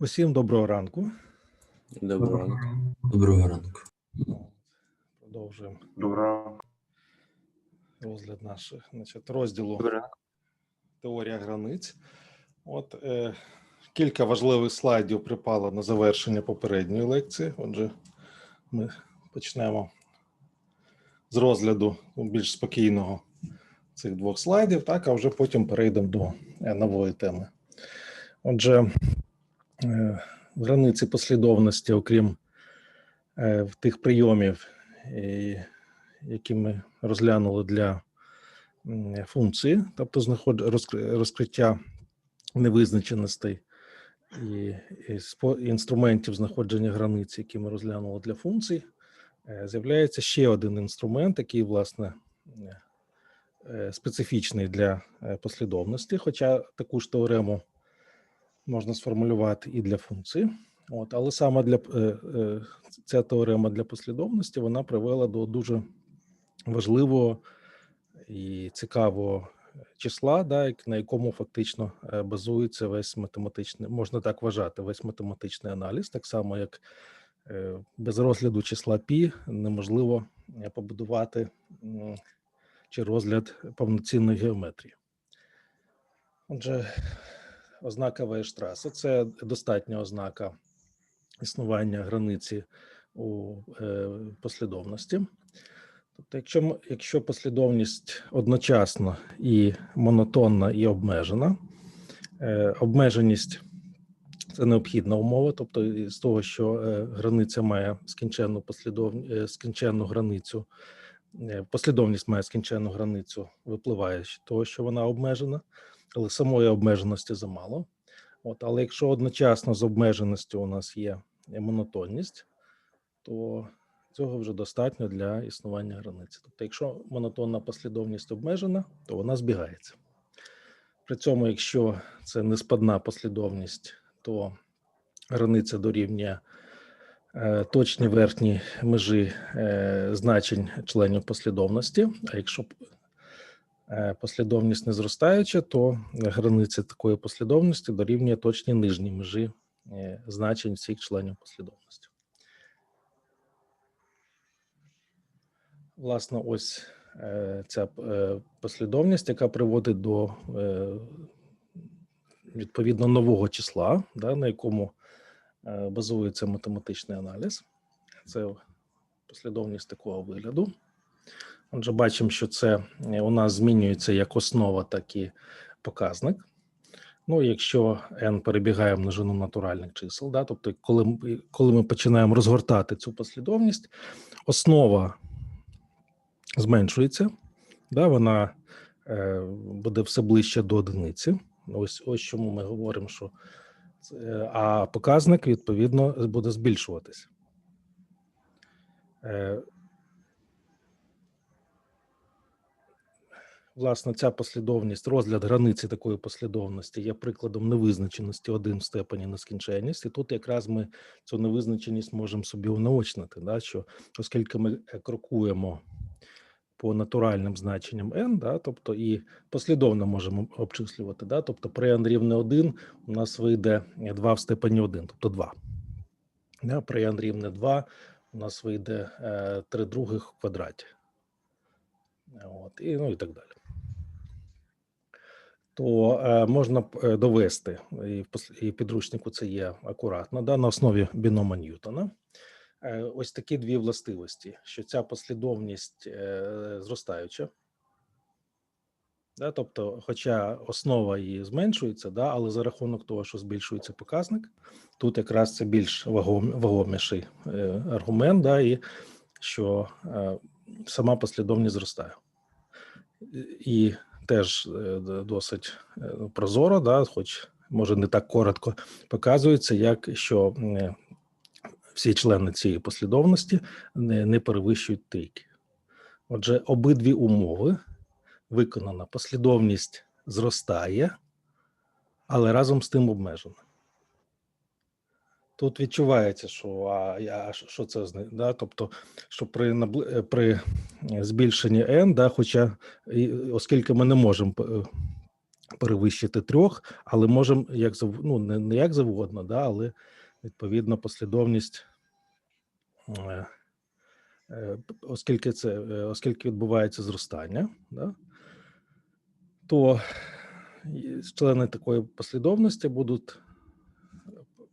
Усім доброго ранку. Доброго ранку. Доброго ранку. Продовжуємо Доброго. розгляд наших значить, розділу Доброго. теорія границь. От е, кілька важливих слайдів припало на завершення попередньої лекції. Отже, ми почнемо з розгляду ну, більш спокійного цих двох слайдів, так, а вже потім перейдемо до е, нової теми. Отже, границі послідовності, окрім е, тих прийомів, е, які ми розглянули для функції, тобто знаход... розкриття невизначеностей і, інструментів знаходження границь, які ми розглянули для функцій, е, з'являється ще один інструмент, який, власне, е, е, специфічний для е, послідовності, хоча таку ж теорему можна сформулювати і для функції. От, але саме для е, е, ця теорема для послідовності вона привела до дуже важливого і цікавого числа, да, на якому фактично е, базується весь математичний, можна так вважати, весь математичний аналіз, так само як без розгляду числа пі неможливо побудувати чи розгляд повноцінної геометрії. Отже, ознака Вейштраси – це достатня ознака існування границі у е, послідовності. Тобто, якщо, якщо послідовність одночасно і монотонна, і обмежена, е, обмеженість це необхідна умова, тобто з того, що е, границя має скінченну послідовність, е, скінченну границю, послідовність має скінченну границю, випливає з того, що вона обмежена, але самої обмеженості замало. От, але якщо одночасно з обмеженістю у нас є монотонність, то цього вже достатньо для існування границі. Тобто, якщо монотонна послідовність обмежена, то вона збігається. При цьому, якщо це неспадна послідовність, то границя дорівнює е, точні верхні межі е, значень членів послідовності. А якщо послідовність не зростаюча, то границя такої послідовності дорівнює точні нижні межі е, значень всіх членів послідовності. Власне, ось е, ця е, послідовність, яка приводить до е, відповідно нового числа, да, на якому е, базується математичний аналіз. Це послідовність такого вигляду. Отже, бачимо, що це е, у нас змінюється як основа, так і показник. Ну, якщо n перебігає множину натуральних чисел, да, тобто, коли, коли ми починаємо розгортати цю послідовність, основа зменшується, да, вона е, буде все ближче до одиниці. Ось ось чому ми говоримо, що це- а показник відповідно буде збільшуватись. Е, Власне, ця послідовність, розгляд границі такої послідовності є прикладом невизначеності один в степені нескінченність. І тут якраз ми цю невизначеність можемо собі унаочнити, да, що оскільки ми е, крокуємо по натуральним значенням n, да, тобто і послідовно можемо обчислювати. Да, тобто при n рівне 1 у нас вийде 2 в степені 1, тобто 2. Да, при n рівне 2 у нас вийде е, 3 других в квадраті. От, і, ну і так далі. То е, можна е, довести, і в підручнику це є акуратно, да, на основі бінома Ньютона. Е, ось такі дві властивості, що ця послідовність зростаюча. Да, тобто, хоча основа її зменшується, да, але за рахунок того, що збільшується показник, тут якраз це більш вагом, вагоміший аргумент, да, і що сама послідовність зростає. І теж е, досить е, прозоро, да, хоч може не так коротко показується, як що е, всі члени цієї послідовності не, перевищують трійки. Отже, обидві умови виконана. Послідовність зростає, але разом з тим обмежена. Тут відчувається, що а, а що- це? Да? Тобто, що при, набли- е, при збільшенні n, да, хоча і- оскільки ми не можемо е, перевищити трьох, але можемо як ну, не, не як завгодно, да, але відповідно послідовність. е, е, Оскільки це е, оскільки відбувається зростання, да, то члени такої послідовності будуть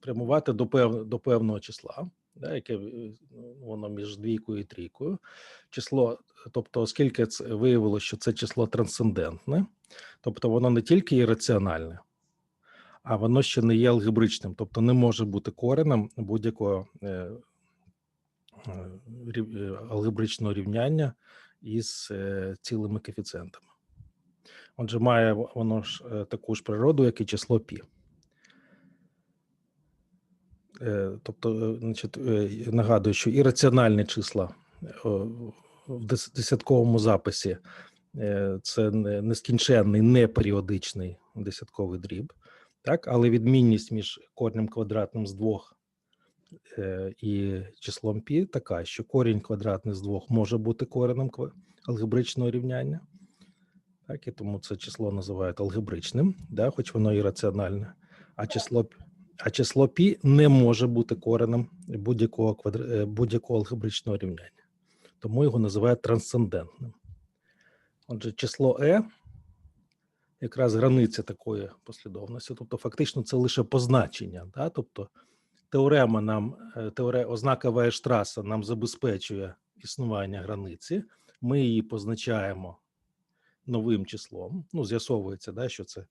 прямувати до пев, до певного числа, да, яке е, ну, воно між двійкою і трійкою. Число, тобто, оскільки це виявилося, що це число трансцендентне, тобто воно не тільки є раціональне, а воно ще не є алгебричним, тобто не може бути коренем будь-якого е, е, е, алгебричного рівняння із е, цілими коефіцієнтами. Отже, має воно ж е, таку ж природу, як і число пі. Е, Тобто, е, значить, е, нагадую, що і раціональні числа в десятковому записі це нескінченний, неперіодичний десятковий дріб, так, але відмінність між коренем квадратним з двох і числом пі така, що корінь квадратний з двох може бути коренем алгебричного рівняння. Так, і тому це число називають алгебричним, да, хоч воно і раціональне. А число, а число пі не може бути коренем будь-якого квадр... е, будь-якого алгебричного рівняння. Тому його називають трансцендентним. Отже, число е якраз границя такої послідовності. Тобто, фактично, це лише позначення. Да? Тобто, теорема нам, е, теоре, ознака Вайштраса нам забезпечує існування границі. Ми її позначаємо новим числом. Ну, з'ясовується, да, що це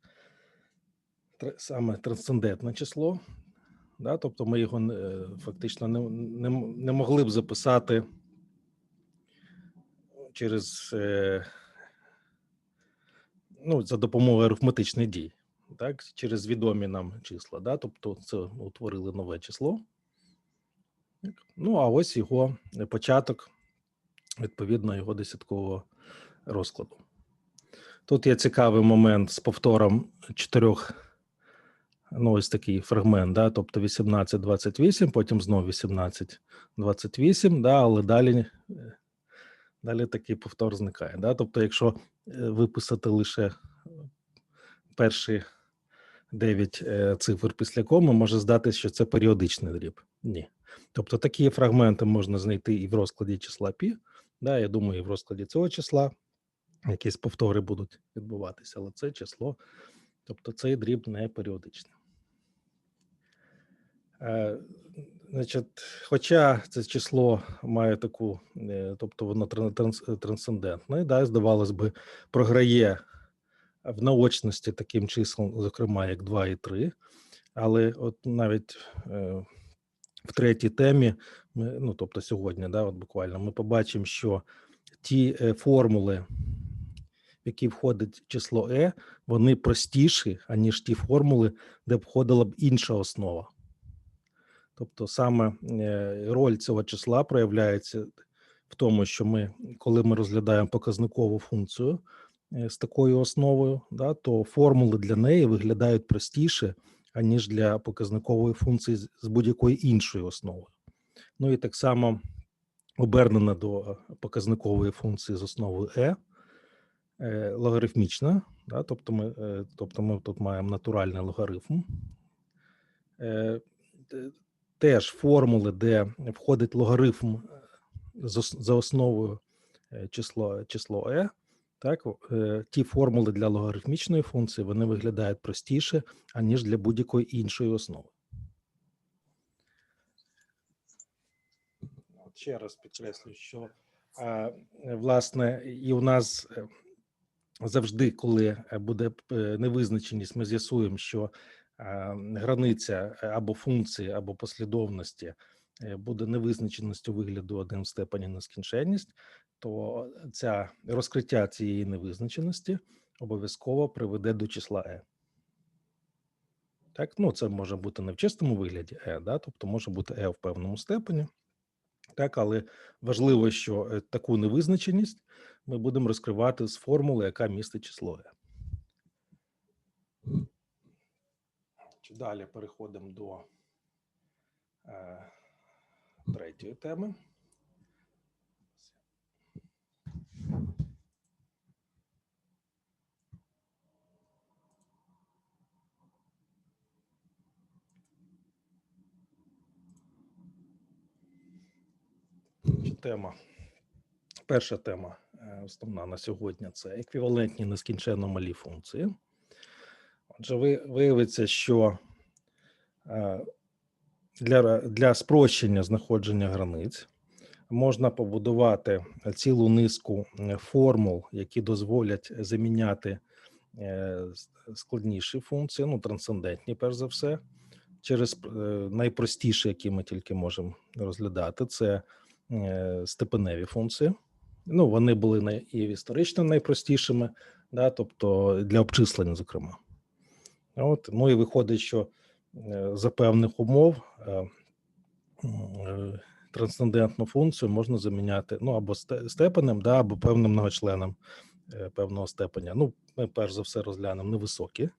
саме трансцендентне число. Да? Тобто, ми його е, фактично не, не, не могли б записати через е, ну, за допомогою арифметичних дій, так, через відомі нам числа. Да? Тобто, це утворили нове число. Ну, а ось його початок, відповідно, його десяткового розкладу. Тут є цікавий момент з повтором чотирьох. Ну, ось такий фрагмент, да, тобто 18, 28, потім знову 18, 28, да, але далі, е, далі такий повтор зникає. Да? Тобто, якщо е, виписати лише перші 9 е, цифр після коми, може здатися, що це періодичний дріб. Ні. Тобто такі фрагменти можна знайти і в розкладі числа пі. Да, я думаю, і в розкладі цього числа якісь повтори будуть відбуватися, але це число, тобто цей дріб не періодичний. Е, Значить, хоча це число має таку, е, тобто воно трансцендентне, да, здавалось би, програє в наочності таким числом, зокрема, як 2 і 3, але от навіть е, в третій темі, ми, ну тобто сьогодні, да, от буквально, ми побачимо, що ті формули, в які входить число е, вони простіші, аніж ті формули, де входила б інша основа. Тобто саме е, роль цього числа проявляється в тому, що ми, коли ми розглядаємо показникову функцію е, з такою основою, да, то формули для неї виглядають простіше, аніж для показникової функції з будь-якої іншої основи. Ну і так само обернена до показникової функції з основою e, е, логарифмічна, да, тобто, ми, е, тобто ми тут маємо натуральний логарифм. Е, Теж формули, де входить логарифм е, за основою е, число, число e, так, е, ті формули для логарифмічної функції вони виглядають простіше, аніж для будь-якої іншої основи. Ще раз підкреслю, що е, власне і у нас е, завжди, коли е, буде е, невизначеність, ми з'ясуємо, що е, границя е, або функції, або послідовності е, буде невизначеності вигляду один в степені нескінченність, то ця розкриття цієї невизначеності обов'язково приведе до числа e. Так, ну це може бути не в чистому вигляді e, да, тобто може бути e в певному степені. Так, але важливо, що е, таку невизначеність ми будемо розкривати з формули, яка містить число e. Далі переходимо до е, третьої теми. Тема, перша тема е, основна на сьогодні це еквівалентні нескінченно малі функції. Отже, ви, виявиться, що е, для, для спрощення знаходження границь можна побудувати цілу низку е, формул, які дозволять заміняти е, складніші функції, ну, трансцендентні, перш за все, через найпростіші, які ми тільки можемо розглядати, це степеневі функції. Ну, вони були і історично найпростішими, да, тобто для обчислення, зокрема. От, ну і виходить, що е, за певних умов е, е, трансцендентну функцію можна заміняти ну, або степенем, да, або певним многочленом певного степеня. Ну, ми перш за все розглянемо невисокі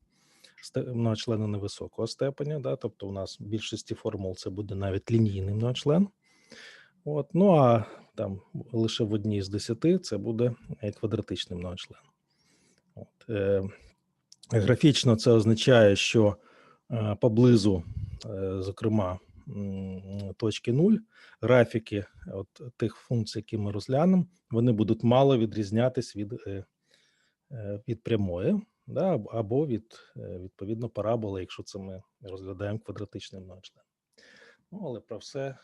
многочлени невисокого степеня, да, тобто у нас в більшості формул це буде навіть лінійний многочлен. От, ну а там лише в одній з десяти це буде квадратичний многочлен. От, е, графічно це означає, що е, поблизу, е, зокрема, точки 0, графіки от тих функцій, які ми розглянемо, вони будуть мало відрізнятись від, е, від прямої, да, або від відповідно параболи, якщо це ми розглядаємо квадратичний многочлен. Ну, але про все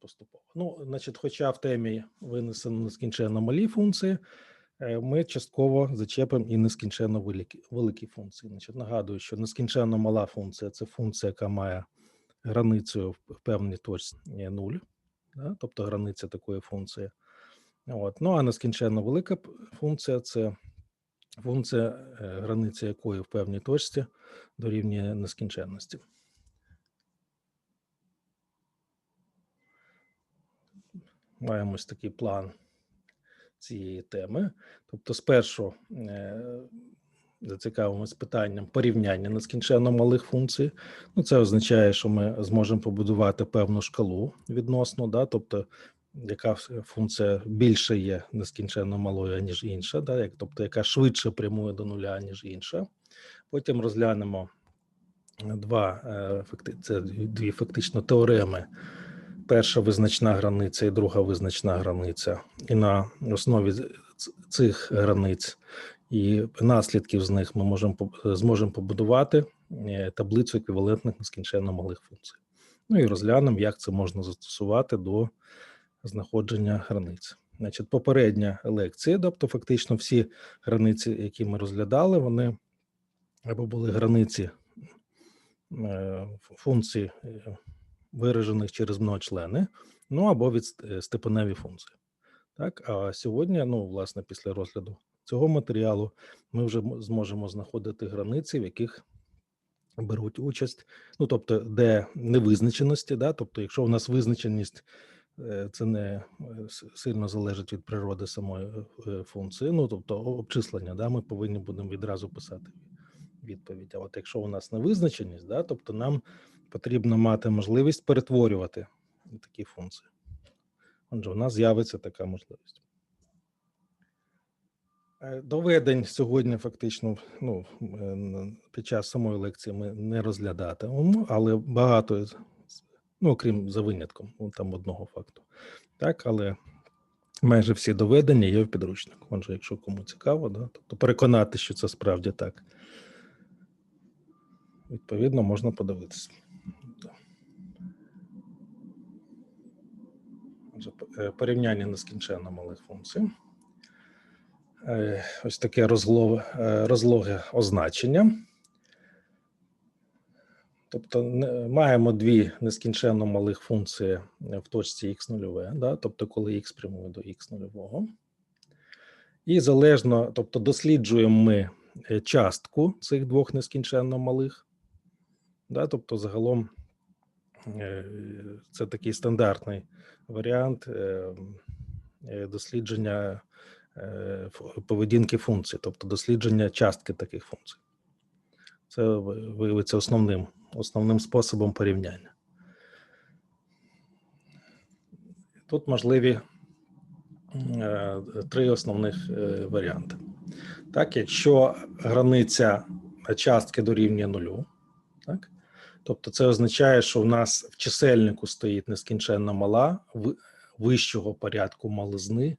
поступово. Ну, значить, хоча в темі винесено нескінченно малі функції, ми частково зачепимо і нескінченно великі, великі функції. Значить, нагадую, що нескінченно мала функція це функція, яка має границею в в певній точці 0, да, тобто границя такої функції. От. Ну а нескінченно велика функція це функція, е, границя якої в певній точці дорівнює нескінченності. Маємо ось такий план цієї теми. Тобто, спершу е, зацікавимось питанням порівняння нескінченно малих функцій. Ну, це означає, що ми зможемо побудувати певну шкалу відносно, да, тобто, яка функція більше є нескінченно малою, ніж інша, да, як, тобто, яка швидше прямує до нуля, ніж інша. Потім розглянемо два е, це дві фактично теореми перша визначна границя і друга визначна границя. І на основі цих границь і наслідків з них ми можемо зможемо побудувати е, таблицю еквівалентних нескінченно малих функцій. Ну і розглянемо, як це можна застосувати до знаходження границь. Значить, попередня лекція, тобто фактично всі границі, які ми розглядали, вони або були границі е, ф- функцій е, виражених через многочлени, ну або від е, степеневі функції. Так, а сьогодні, ну, власне, після розгляду цього матеріалу, ми вже зможемо знаходити границі, в яких беруть участь, ну тобто, де невизначеності, да, тобто, якщо у нас визначеність е, це не е, сильно залежить від природи самої функції, ну тобто обчислення, да, ми повинні будемо відразу писати відповідь. А от якщо у нас невизначеність, да, тобто нам потрібно мати можливість перетворювати такі функції. Отже, у нас з'явиться така можливість. Е, Доведень сьогодні фактично ну, е, під час самої лекції ми не розглядатимемо, але багато, ну, окрім за винятком, ну, там одного факту. Так, але майже всі доведення є в підручнику. Отже, якщо кому цікаво, да, тобто переконати, що це справді так. Відповідно, можна подивитися. Отже, е, порівняння нескінченно малих функцій. Е, Ось таке е, розлоге означення. Тобто маємо дві нескінченно малих функції в точці х нульове, да? тобто коли х прямує до х нульового. І залежно, тобто досліджуємо ми частку цих двох нескінченно малих. Да? Тобто, загалом це такий стандартний варіант е, е, дослідження е, поведінки функцій, тобто дослідження частки таких функцій. Це виявиться основним, основним способом порівняння. Тут можливі е, три основних е, варіанти. Так, якщо границя частки дорівнює нулю, так, тобто це означає, що в нас в чисельнику стоїть нескінченно мала, вищого порядку мализни,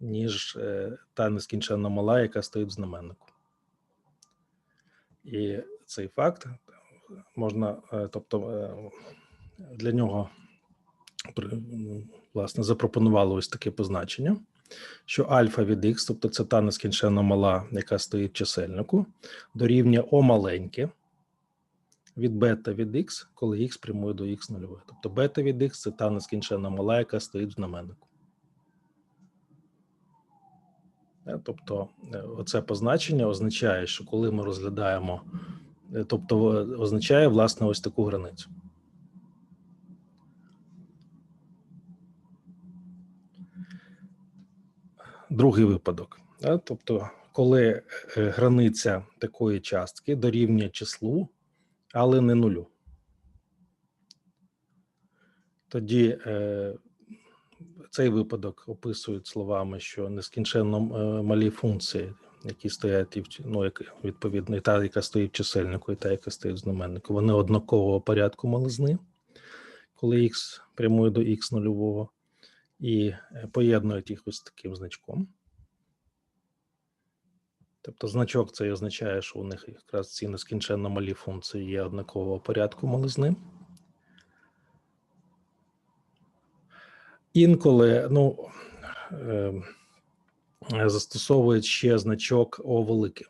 ніж е, та нескінченно мала, яка стоїть в знаменнику. І цей факт можна, е, тобто е, для нього власне запропонували ось таке позначення, що альфа від х, тобто це та нескінченно мала, яка стоїть в чисельнику, дорівнює О маленьке від бета від х, коли х прямує до х нульової. Тобто бета від х це та нескінченно мала, яка стоїть в знаменнику. Е, Тобто, е, оце позначення означає, що коли ми розглядаємо, е, тобто означає власне ось таку границю. Другий випадок. Тобто, коли границя такої частки дорівнює числу, але не нулю. Тоді е, цей випадок описують словами, що нескінченно е, малі функції, які стоять ну, як, відповідно, і та, яка стоїть в чисельнику, і та, яка стоїть в знаменнику, вони однакового порядку мализни, коли х прямує до х нульового, і е, поєднують їх ось таким значком. Тобто значок цей означає, що у них якраз ці нескінченно малі функції є однакового порядку мализни. Інколи ну, е, застосовують ще значок О велике.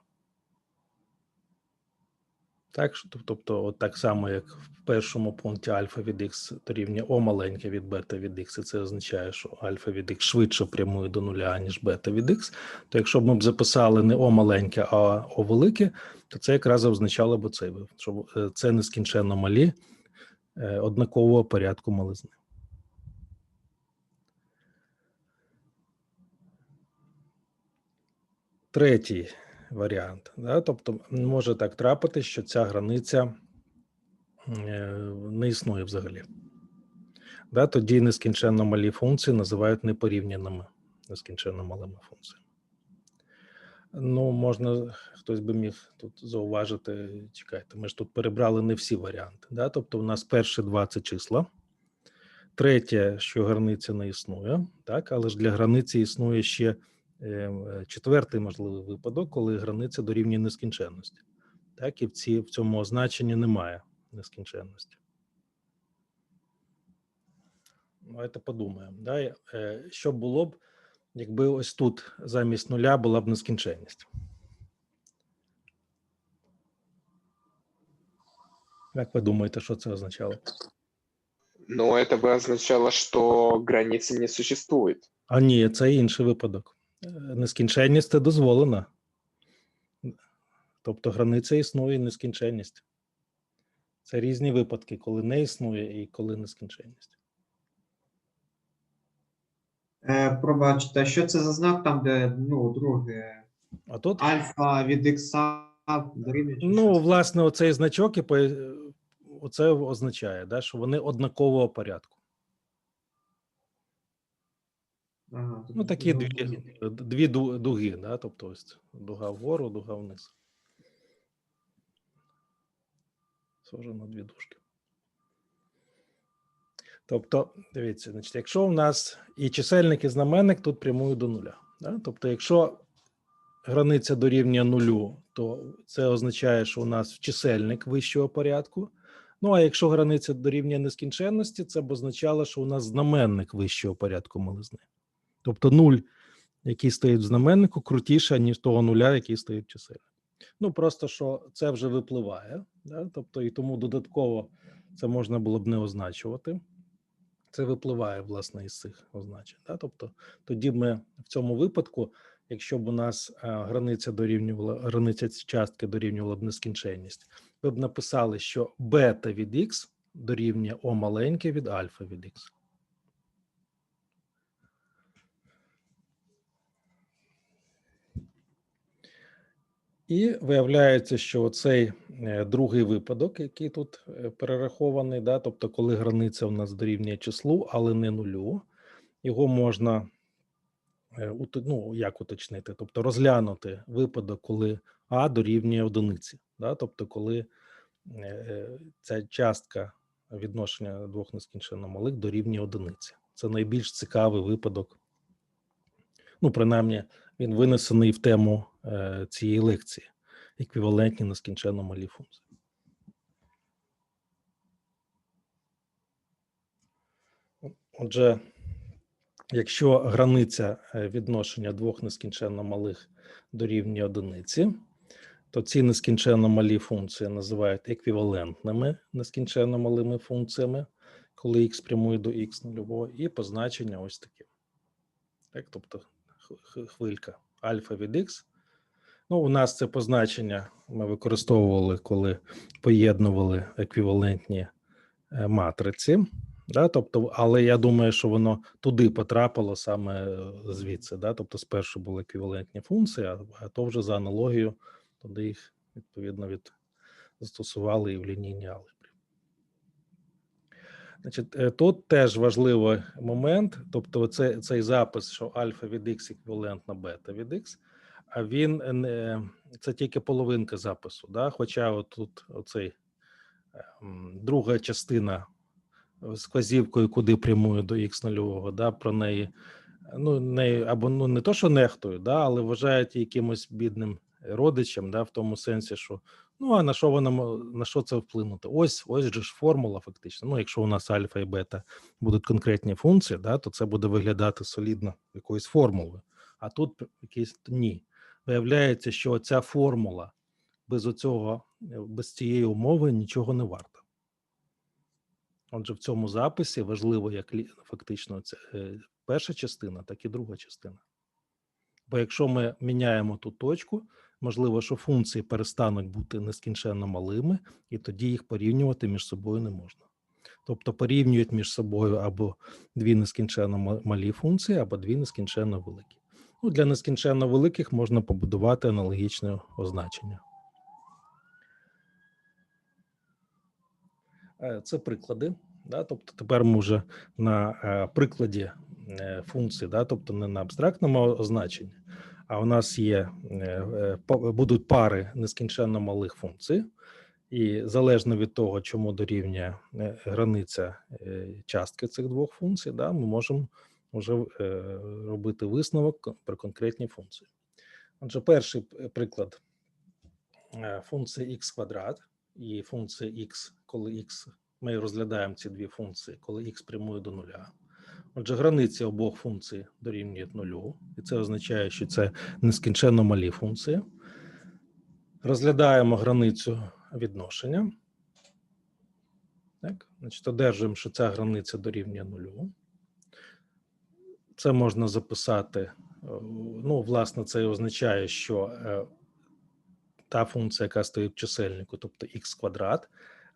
Так, тобто, от так само, як в першому пункті альфа від х дорівнює О маленьке від бета від х, і це означає, що альфа від х швидше прямує до нуля, ніж бета від х, то якщо б ми б записали не О маленьке, а О велике, то це якраз означало б вид, що е, це нескінченно малі е, однакового порядку мализни. Третій варіант. Да? Тобто може так трапити, що ця границя е, не існує взагалі. Да? Тоді нескінченно малі функції називають непорівняними нескінченно малими функціями. Ну, можна, хтось би міг тут зауважити, чекайте, ми ж тут перебрали не всі варіанти. Да? Тобто, у нас перші два це числа. Третє, що границя не існує, так, але ж для границі існує ще четвертий можливий випадок, коли границя дорівнює нескінченності. Так, і в, ці, в цьому означенні немає нескінченності. Давайте подумаємо, да, е, що було б, якби ось тут замість нуля була б нескінченність. Як ви думаєте, що це означало? б? Но это бы означало, что границы не существует. А ні, це інший випадок. Е, Нескінченність це дозволена. Тобто границя існує і нескінченність. Це різні випадки, коли не існує і коли нескінченність. Е, пробачте, що це за знак там, де ну, друге А тут, альфа від ікса дорівнює? ну, щось? власне, оцей значок і оце означає, да, що вони однакового порядку. Ага, Ну, тобто такі дві, дві дуги, да, тобто ось дуга вгору, дуга вниз. Схоже на дві дужки. Тобто, дивіться, значить, якщо в нас і чисельник, і знаменник тут прямують до нуля. Да? Тобто, якщо границя дорівнює нулю, то це означає, що у нас чисельник вищого порядку. Ну, а якщо границя дорівнює нескінченності, це б означало, що у нас знаменник вищого порядку мализни. Тобто нуль, який стоїть в знаменнику, крутіше, ніж того нуля, який стоїть в чисельнику. Ну, просто що це вже випливає, да? тобто, і тому додатково це можна було б не означувати. Це випливає, власне, із цих означень. Да? Тобто, тоді ми в цьому випадку, якщо б у нас е, границя дорівнювала, границя частки дорівнювала б нескінченність, ви б написали, що бета від х дорівнює О маленьке від альфа від х. І виявляється, що цей другий випадок, який тут е, перерахований, да, тобто, коли границя у нас дорівнює числу, але не нулю, його можна е, ну, як уточнити, тобто розглянути випадок, коли А дорівнює одиниці, да, тобто, коли е, ця частка відношення двох нескінченно малих дорівнює одиниці. Це найбільш цікавий випадок. Ну, принаймні, він винесений в тему е, цієї лекції. Еквівалентні нескінченно малі функції. Отже, якщо границя е, відношення двох нескінченно малих дорівнює одиниці, то ці нескінченно малі функції називають еквівалентними нескінченно малими функціями, коли х прямує до х нульового, і позначення ось таке. Так, тобто хвилька альфа від х. Ну, у нас це позначення ми використовували, коли поєднували еквівалентні е, матриці. Да, тобто, але я думаю, що воно туди потрапило саме е, звідси. Да? Тобто, спершу були еквівалентні функції, а, то вже за аналогією туди їх відповідно від застосували і в лінійній алгебрі. Значить, е, тут теж важливий момент, тобто, це, цей запис, що альфа від х еквівалентна бета від х, він не це тільки половинка запису. Да? Хоча от тут оцей е, друга частина з вказівкою, куди прямує до х нульового, да, про неї ну не або ну не то, що нехтують, да, але вважають якимось бідним родичем, да, в тому сенсі, що ну а на що вона на що це вплинути? Ось ось же ж формула, фактично. Ну, якщо у нас альфа і бета будуть конкретні функції, да, то це буде виглядати солідно якоюсь формулою. А тут якийсь ні. Виявляється, що ця формула без оцього, е, без цієї умови нічого не варта. Отже, в цьому записі важливо як фактично це е, перша частина, так і друга частина. Бо якщо ми міняємо ту точку, можливо, що функції перестануть бути нескінченно малими, і тоді їх порівнювати між собою не можна. Тобто порівнюють між собою або дві нескінченно малі функції, або дві нескінченно великі. Ну, для нескінченно великих можна побудувати аналогічне означення. Е, Це приклади. Да? Тобто тепер ми вже на е, прикладі е, функції, да? тобто не на абстрактному означенні, а у нас є будуть пари нескінченно малих функцій, і залежно від того, чому дорівнює границя частки цих двох функцій, да? ми можемо вже е, робити висновок про конкретні функції. Отже, перший приклад е, функція квадрат і функція х, коли х, ми розглядаємо ці дві функції, коли х прямує до нуля. Отже, границі обох функцій дорівнюють нулю, і це означає, що це нескінченно малі функції. Розглядаємо границю відношення. Так, значить, одержуємо, що ця границя дорівнює нулю. Це можна записати. е, Ну, власне, це означає, що е, та функція, яка стоїть в чисельнику, тобто х квадрат,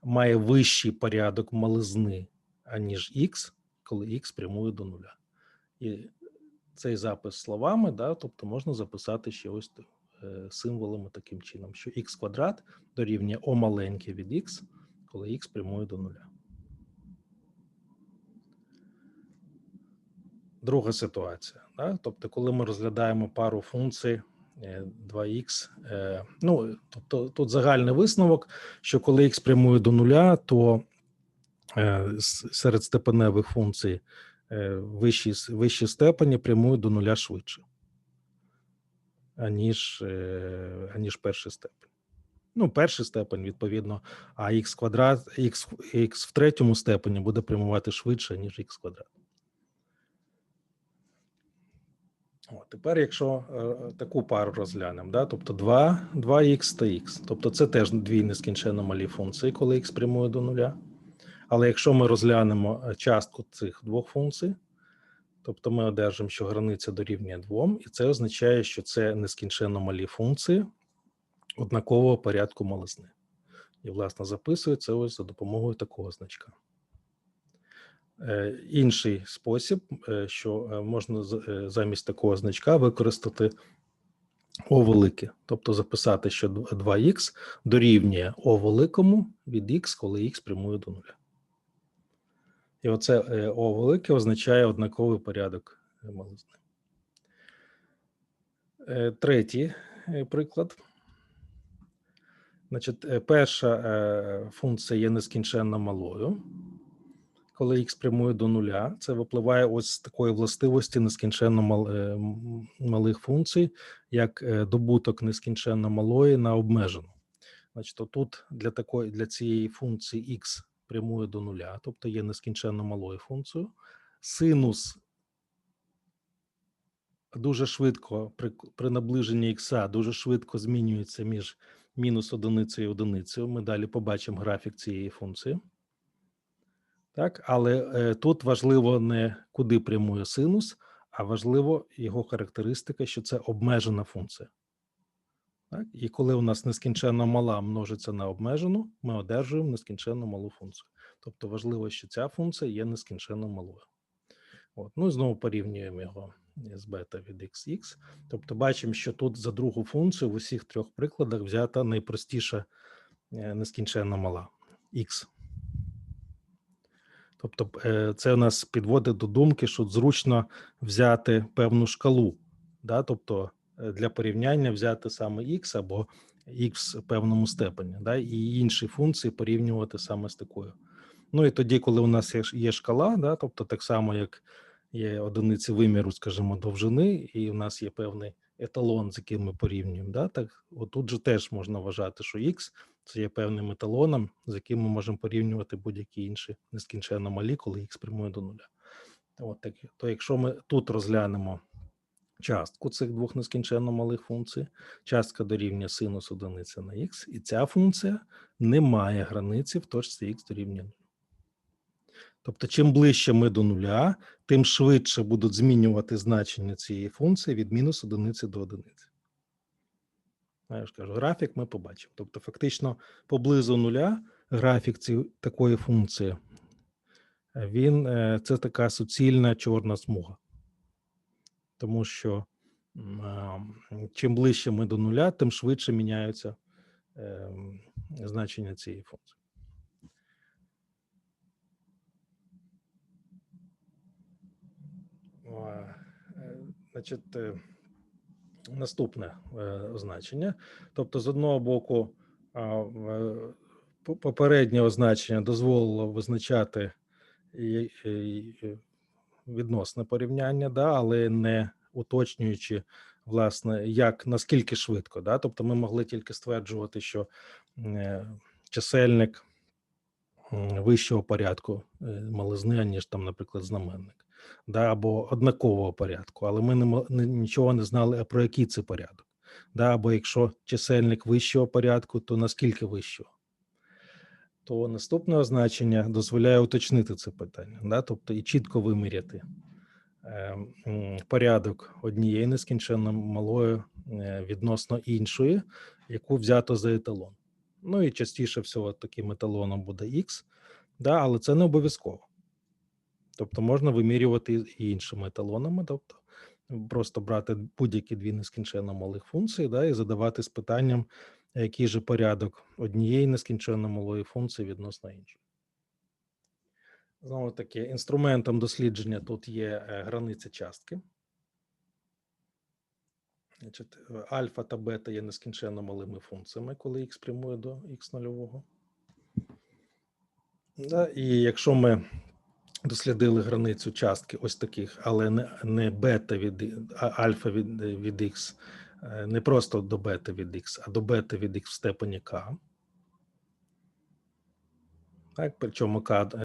має вищий порядок мализни, аніж х, коли х прямує до нуля. І цей запис словами, да, тобто можна записати ще ось е, символами таким чином, що х квадрат дорівнює о маленьке від х, коли х прямує до нуля. Друга ситуація. Да? Тобто, коли ми розглядаємо пару функцій е, 2х, е, ну тобто тут загальний висновок, що коли х прямує до нуля, то е, серед степеневих функцій е, вищі, вищі степені прямують до нуля швидше, аніж, е, аніж перший степень. Ну, перший степень, відповідно, а х квадрат, х в третьому степені буде прямувати швидше, ніж х квадрат. От, тепер, якщо е, таку пару розглянемо, да, тобто 2, 2х та х, тобто це теж дві нескінченно малі функції, коли х прямує до нуля. Але якщо ми розглянемо е, частку цих двох функцій, тобто ми одержимо, що границя дорівнює 2, і це означає, що це нескінченно малі функції однакового порядку мализни. І, власне, записується ось за допомогою такого значка. Е, Інший спосіб, е, що е, можна замість такого значка використати О велике, тобто записати, що 2х дорівнює О великому від х, коли х прямує до нуля. І оце О велике означає однаковий порядок мализни. Третій приклад. Значить, перша функція є нескінченно малою, коли х прямує до нуля, це випливає ось з такої властивості нескінченно мал, е, малих функцій, як е, добуток нескінченно малої на обмежену. Значить, тут для такої для цієї функції x прямує до нуля, тобто є нескінченно малою функцією. Синус дуже швидко при, при наближенні х дуже швидко змінюється між мінус одиницею і одиницею. Ми далі побачимо графік цієї функції. Так, але е, тут важливо не куди прямує синус, а важливо його характеристика, що це обмежена функція. Так? І коли у нас нескінченно мала множиться на обмежену, ми одержуємо нескінченно малу функцію. Тобто важливо, що ця функція є нескінченно малою. От. Ну і знову порівнюємо його з бета від xx. Тобто бачимо, що тут за другу функцію в усіх трьох прикладах взята найпростіша е, нескінченно мала x. Тобто, е, це у нас підводить до думки, що зручно взяти певну шкалу, да? тобто е, для порівняння взяти саме x або x в певному степені, да? і інші функції порівнювати саме з такою. Ну і тоді, коли у нас є, шкала, да? тобто так само, як є одиниці виміру, скажімо, довжини, і у нас є певний еталон, з яким ми порівнюємо. Да? Так, отут же теж можна вважати, що x це є певним еталоном, з яким ми можемо порівнювати будь-які інші нескінченно малі, коли х прямує до нуля. От так, то якщо ми тут розглянемо частку цих двох нескінченно малих функцій, частка дорівнює синус одиниці на х, і ця функція не має границі в точці х дорівнює 0. Тобто, чим ближче ми до нуля, тим швидше будуть змінювати значення цієї функції від мінус одиниці до одиниці. Я ж кажу, графік ми побачимо. Тобто, фактично, поблизу нуля графік ці, такої функції, він е, це така суцільна чорна смуга. Тому що чим ближче ми до нуля, тим швидше міняються е, значення цієї функції. Е, Значить, наступне е, значення. Тобто, з одного боку, е, по- попереднє означення дозволило визначати відносне порівняння, да, але не уточнюючи, власне, як наскільки швидко. Да? Тобто, ми могли тільки стверджувати, що е, чисельник вищого порядку мализни, ніж там, наприклад, знаменник, да, або однакового порядку, але ми не, не нічого не знали, про який це порядок. Да, або якщо чисельник вищого порядку, то наскільки вищого? То наступне означення дозволяє уточнити це питання, да, тобто і чітко виміряти е, порядок однієї нескінченно малої е, відносно іншої, яку взято за еталон. Ну і частіше всього таким еталоном буде X, да, але це не обов'язково. Тобто можна вимірювати і іншими еталонами, тобто просто брати будь-які дві нескінченно малих функції, да, і задавати з питанням, який же порядок однієї нескінченно малої функції відносно іншої. Знову таки, інструментом дослідження тут є е, границя частки. Значить, е, альфа та бета є нескінченно малими функціями, коли х прямує до х нульового. Да, і якщо ми дослідили границю частки ось таких, але не, не бета від а альфа від, від х, е, не просто до бета від х, а до бета від X в степені К. Так, причому k